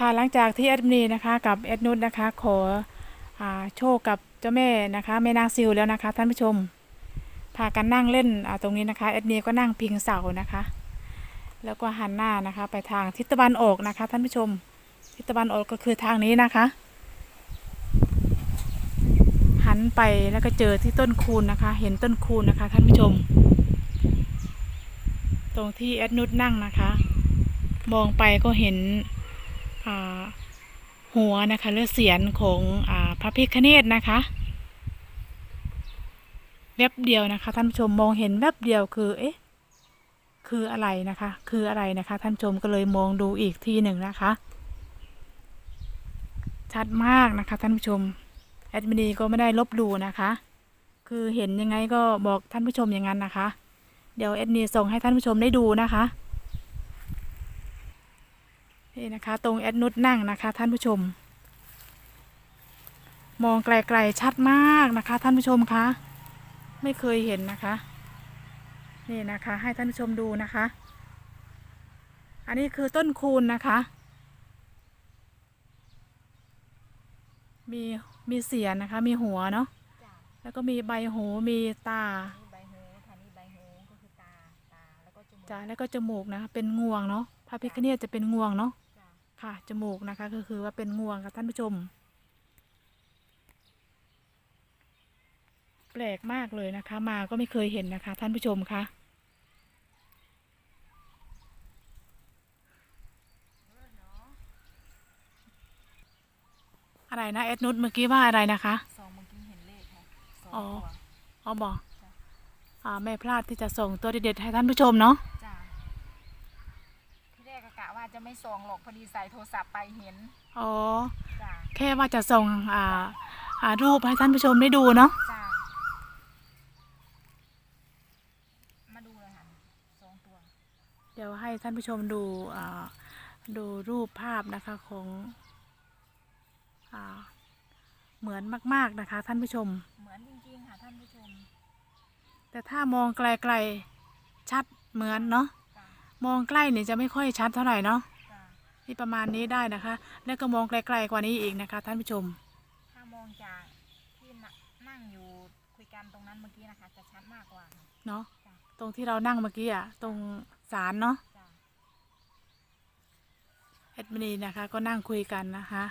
ค่ะหลังจากที่แอดมินนะคะกับแอดนุชนะคะ ขออโชคกับเจ้าแม่นะคะแม่นางซิวแล้วนะคะ ท่านผู้ชม พากันนั่งเล่นตรงนี้นะคะแอดมินก็นั่งพิงเสานะคะ แล้วก็หันหน้านะคะ ไปทางทิศตะวันออกนะคะ ท่านผู้ชม ทิศตะวันออกก็คือทางนี้นะคะ หันไปแล้วก็เจอที่ต้นคูณนะคะ เห็นต้นคูณนะคะ ท่านผู้ชม ตรงที่แอดนุชนั่งนะคะ มองไปก็เห็น หัวนะคะเลือเสียนของอพระพิฆเนศนะคะแวบเดียวนะคะท่านผู้ชมมองเห็นแวบเดียวคือเอ๊ะคืออะไรนะคะ คืออะไรนะคะท่านผู้ชมก็เลยมองดูอีกทีหนึ่งนะคะ ชัดมากนะคะท่านผู้ชมแอดมินีก็ไม่ได้ลบดูนะคะ คือเห็นยังไงก็บอกท่านผู้ชมอย่างนั้นนะคะ เดี๋ยวแอดมินีส่งให้ท่านผู้ชมได้ดูนะคะ นี่นะคะ ตรงแอดนุชนั่งนะคะ ท่านผู้ชม มองไกลๆชัดมากนะคะ ท่านผู้ชมคะไม่เคยเห็นนะคะ นี่นะคะ ให้ท่านผู้ชมดูนะคะ อันนี้คือต้นคูณนะคะ มีมีเสียนนะคะ มีหัวเนาะจ้ะแล้วก็มีใบหูมีตานี่ใบหูค่ะนี่ใบหูก็คือตาตาแล้วก็จมูกจ้ะแล้วก็จมูกนะคะเป็นงวงเนาะพระพิฆเนศจะเป็นงวงเนาะจ้ะ ค่ะจมูกนะคะก็คือว่าเป็นงวงค่ะท่านผู้ชม แปลกมากเลยนะคะ มาก็ไม่เคยเห็นนะคะ ท่านผู้ชมคะอะไรนะเอ็ดนุชเมื่อกี้ว่าอะไรนะคะสองเมื่อกี้เห็นเลขค่ะสองอ๋อตัว อ๋อบอกจ้ะอ่าไม่พลาดที่จะส่งตัวเด็ดๆให้ท่านผู้ชมเนาะ จ้ะที่แรกก็กะ ว่าจะไม่ส่องหรอกพอดีใส่โทรศัพท์ไปเห็นอ๋อจ้ะแค่ว่าจะส่งอ่าอ่ารูปให้ท่านผู้ชมได้ดูเนาะจ้ะมาดูเลยค่ะสองตัวเดี๋ยวให้ท่านผู้ชมดูอ่าดูรูปภาพนะคะของอ่าเหมือนมาก ๆนะคะ ท่านผู้ชม เหมือนจริงๆค่ะท่านผู้ชม แต่ถ้ามองไกลๆชัดเหมือนเนาะจ้ะ มองใกล้เนี่ยจะไม่ค่อยชัดเท่าไหร่เนาะจ้ะที่ประมาณนี้ได้นะคะ แล้วก็มองไกลๆกว่านี้อีกนะคะ ท่านผู้ชม ถ้ามองจากที่น่ะนั่งอยู่คุยกันตรงนั้นเมื่อกี้นะคะ จะชัดมากกว่าเนาะจ้ะตรงที่เรานั่งเมื่อกี้อะตรงศาลเนาะจ้ะแอดมินีนะคะ ก็นั่งคุยกันนะคะ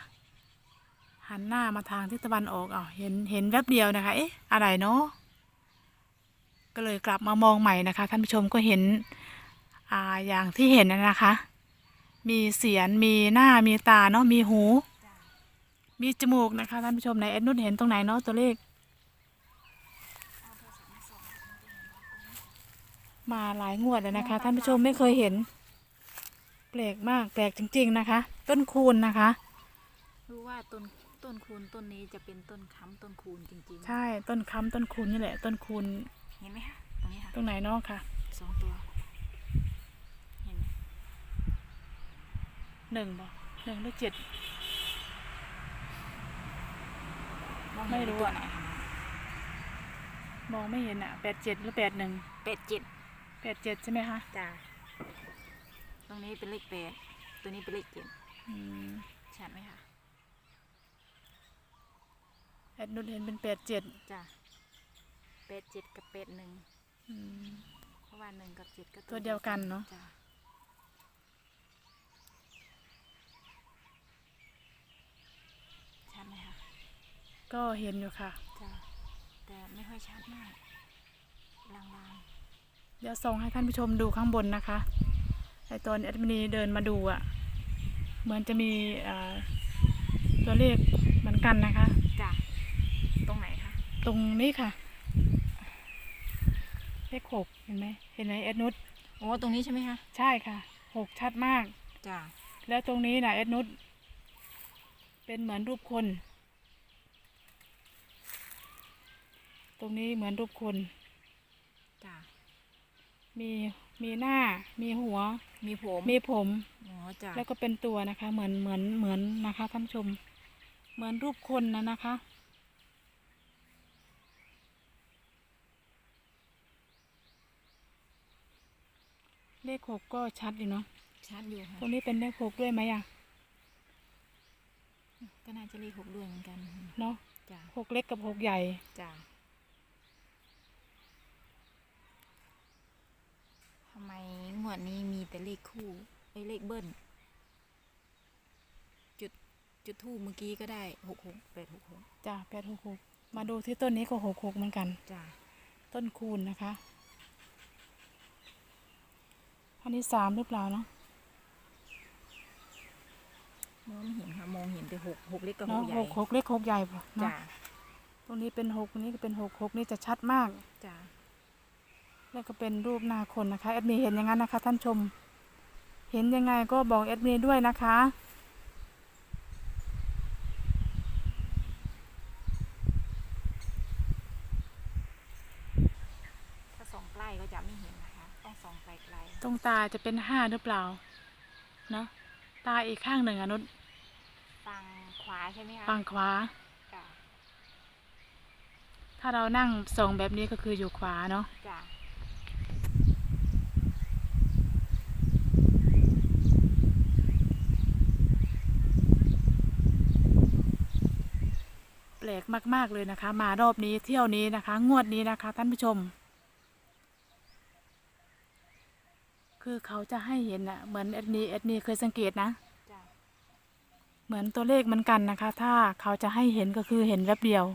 หันหน้ามาทางทิศตะวันออกอ้าวเห็นเห็นแวบเดียวนะคะ เอ๊ะอะไรเนาะก็เลยกลับมามองใหม่นะคะ ท่านผู้ชมก็เห็น อ่าอย่างที่เห็นนะนะคะ มีเสียนมีหน้ามีตาเนาะมีหูจ้ะมีจมูกนะคะท่านผู้ชมไหนแอดนุชเห็นตรงไหนเนาะตัวเลขเอาโทรศัพท์มาส่องมันจะเห็นว่าตรงนี้มาหลายงวดแล้วนะคะ ท่านผู้ชมไม่เคยเห็นแปลกมากแปลกจริง ๆนะคะ ต้นคูณนะคะ รู้ว่าต้นต้นคูณต้นนี้จะเป็นต้นค้ำต้นคูณจริงใช่ต้นค้ำต้นคูณนี่แหละ ต้นคูณๆเห็นไหมคะตรงนี้ค่ะตรงไหนเนาะค่ะสองตัว เห็นไหม หนึ่งบ่หนึ่งหรือเจ็ด มองเห็นไม่รู้ตัวอะไหนคะมองไม่เห็นอะแปดเจ็ดหรือแปดหนึ่งเป็ดเจ็ดแปดเจ็ดใช่ไหมคะจ้าตรงนี้เป็นเลขแปดตัวนี้เป็นเลขเจ็ดอืมชัดไหมคะแอดนุชเห็นเป็นแปดเจ็ดจ้าเป็ดเจ็ดกับเป็ดหนึ่งอืมเพราะว่าหนึ่งกับเจ็ดก็ตัวเดียวกันเนอะจ้าชัดไหมคะ ก็เห็นอยู่ค่ะ จ้าแต่ไม่ค่อยชัดมากลางเดี๋ยวส่งให้ท่านผู้ชมดูข้างบนนะคะ ไอตอนแอดมินีเดินมาดูอะ เหมือนจะมีอ่าตัวเลขเหมือนกันนะคะ ๆจ้าตรงไหนคะตรงนี้ค่ะ เลขหกเห็นไหมเห็นไหมแอดนุชโอ้ตรงนี้ใช่ไหมคะใช่ค่ะหกชัดมาก จ้าแล้วตรงนี้นะแอดนุชเป็นเหมือนรูปคน ตรงนี้เหมือนรูปคนจ้ามีมีหน้า มีหัว มีผมมีผมอ๋อจ้าแล้วก็เป็นตัวนะคะ เหมือนเหมือนเหมือนนะคะท่านผู้ชม เหมือนรูปคนนะนะคะ เลขหกก็ชัดอยู่เนาะชัดอยู่ค่ะตรงนี้เป็นเลขหกด้วยไหมอะก็น่าจะเลขหกด้วยเหมือนกันเนาะจ้ะหกเล็กกับหกใหญ่จ้ะทำไม งวดนี้มีแต่เลขคู่ไอ้ยเลขเบิ้ลจุดจุดทูบเมื่อกี้ก็ได้หกหกแปดหกหกจ้ะแปดหกหกมาดูที่ต้นนี้ก็หกหกเหมือนกัน จ้ะต้นคูณนะคะอันนี้สามหรือเปล่าเนาะมองไม่เห็นค่ะมองเห็นแต่หกหกเล็กกับหเนาะกใหญ่หกหกเล็กหกใหญ่ป่ะเนาะจ้ะตรงนี้เป็นหกตรงนี้ก็เป็นหกหกนี่จะชัดมาก จ้ะ แล้วก็เป็นรูปหน้าคนนะคะแอดมินเห็นอย่างนั้นนะคะท่านชม เห็นยังไงก็บอกแอดมินด้วยนะคะถ้าส่องใกล้ก็จะไม่เห็นนะคะต้องส่องไกลตรงตาจะเป็นห้าหรือเปล่า เนาะตาอีกข้างหนึ่งอะนุชๆฝั่งขวาใช่ไหมคะฝั่งขวาจ้ะถ้าเรานั่งส่องแบบนี้ก็คืออยู่ขวาเนาะ จ้ะ แป ลกมาก ๆ เลยนะคะ มารอบนี้เที่ยวนี้นะคะ งวดนี้นะคะท่านผู้ชม คือเขาจะให้เห็นอะเหมือนแอดมีแอดมีเคยสังเกตนะจ้ะเหมือนตัวเลขเหมือนกันนะคะ ถ้าเขาจะให้เห็นก็คือเห็นแวบเดียว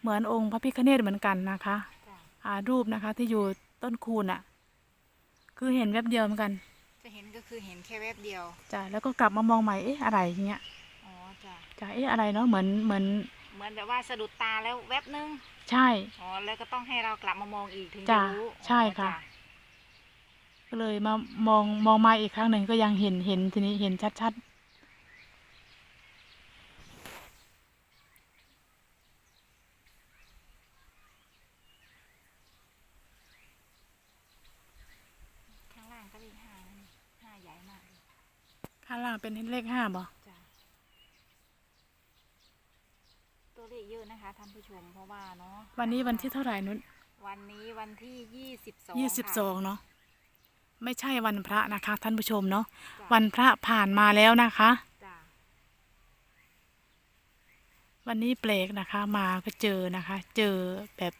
เหมือนองค์พระพิฆเนศเหมือนกันนะคะจ้ะอ่ารูปนะคะที่อยู่ต้นคูณอะคือเห็นแวบเดียวเหมือนกันจะเห็นก็คือเห็นแค่แวบเดียวจ้ะแล้วก็กลับมามองใหม่เอ๊ะอะไรอย่างเงี้ยอ๋อจ้ะจ้ะเอ๊ะอะไรเนาะเหมือนเหมือน เหมือนแบบว่าสะดุดตาแล้วแวบนึง ใช่ อ๋อ แล้วก็ต้องให้เรากลับมามองอีกถึงจ้ะจะรู้ใช่ค่ะอ๋อก็เลยมามองมองมาอีกครั้งหนึ่งก็ยังเห็นเห็นทีนี้เห็นชัดข้างล่างก็เลขห้านะนี่ห้าใหญ่มากเลยๆข้างล่างเป็นเลขห้าบ่ จ้ะ ตัวเลขเยอะนะคะท่านผู้ชมเพราะว่าเนาะวันนี้วันที่เท่าไหร่นุชวันนี้วันที่ยี่สิบสองยี่สิบสองเนาะไม่ใช่วันพระนะคะ ท่านผู้ชมเนาะวัวันนพระผ่านมาแล้วนะคะจ้ะวันนี้แปลกนะคะ มาก็เจอนะคะ เจอแบบ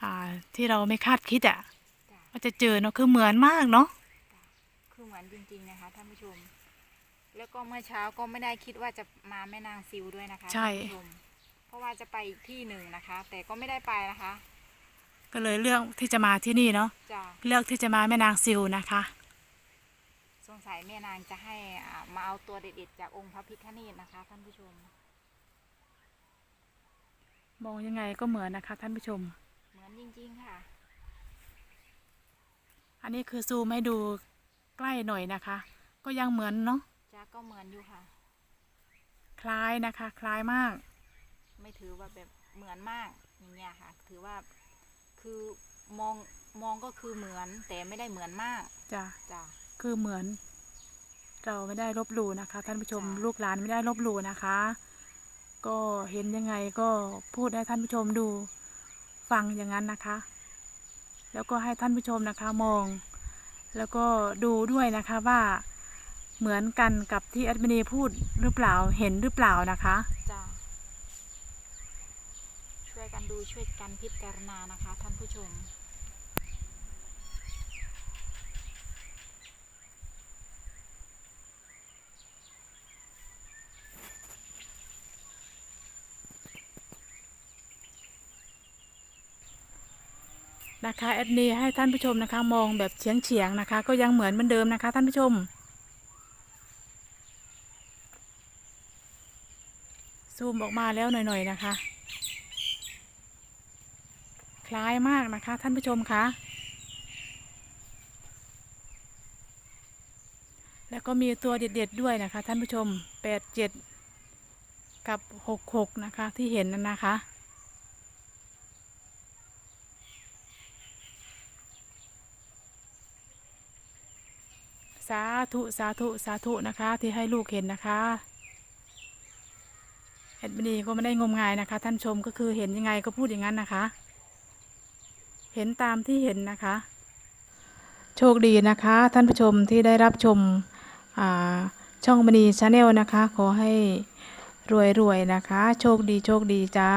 อ่าที่เราไม่คาดคิดอะจ้ะว่าจะเจอเนาะคือเหมือนมากเนาะคือเหมือนจริงๆนะคะท่านผู้ชม แล้วก็เมื่อเช้าก็ไม่ได้คิดว่าจะมาแม่นางซิวด้วยนะคะใช่ท่านผู้ชม เพราะว่าจะไปอีกที่หนึ่งนะคะ แต่ก็ไม่ได้ไปนะคะ ก็เลยเลือกที่จะมาที่นี่เนาะจ้ะเลือกที่จะมาแม่นางซิวนะคะ สงสัยแม่นางจะให้อ่ามาเอาตัวเด็ดๆจากองค์พระพิฆเนศนะคะ ท่านผู้ชม มองยังไงก็เหมือนนะคะท่านผู้ชม เหมือนจริงๆค่ะ อันนี้คือซูมให้ดูใกล้หน่อยนะคะ ก็ยังเหมือนเนาะจ้าก็เหมือนอยู่ค่ะ คล้ายนะคะ คล้ายมาก ไม่ถือว่าแบบเหมือนมากอย่างเงี้ยค่ะ ถือว่าคือมองมองก็คือเหมือนแต่ไม่ได้เหมือนมากจ้ะจ้ะ คือเหมือน เราไม่ได้ลบหลู่นะคะ ท่านผู้ชมจ้ะ ลูกหลานไม่ได้ลบหลู่นะคะ ก็เห็นยังไงก็พูดให้ท่านผู้ชมดูฟังอย่างนั้นนะคะ แล้วก็ให้ท่านผู้ชมนะคะมอง แล้วก็ดูด้วยนะคะว่าเหมือนกันกับที่แอดมินีพูดหรือเปล่าเห็นหรือเปล่านะคะ จ้ะช่วย กันดูช่วยกันพิจารณานะคะท่านผู้ชม นะคะแอดมินให้ท่านผู้ชมนะคะ มองแบบเฉียงเฉียงๆนะคะ ก็ยังเหมือนเหมือนเดิมนะคะ ท่านผู้ชม ซูมออกมาแล้วหน่อยๆนะคะ คล้ายมากนะคะ ท่านผู้ชมคะแล้วก็มีตัวเด็ดๆด้วยนะคะ ท่านผู้ชมแปดเจ็ดกับหกหกนะคะที่เห็นนั่นนะคะ สาธุสาธุสาธุนะคะที่ให้ลูกเห็นนะคะแอดมินีก็ไม่ได้งมงายนะคะ ท่านชมก็คือเห็นยังไงก็พูดอย่างนั้นนะคะ เห็นตามที่เห็นนะคะ โชคดีนะคะ ท่านผู้ชมที่ได้รับชมช่องมณีชาแนลนะคะ ขอให้รวยๆนะคะ โชคดีโชคดีจ้า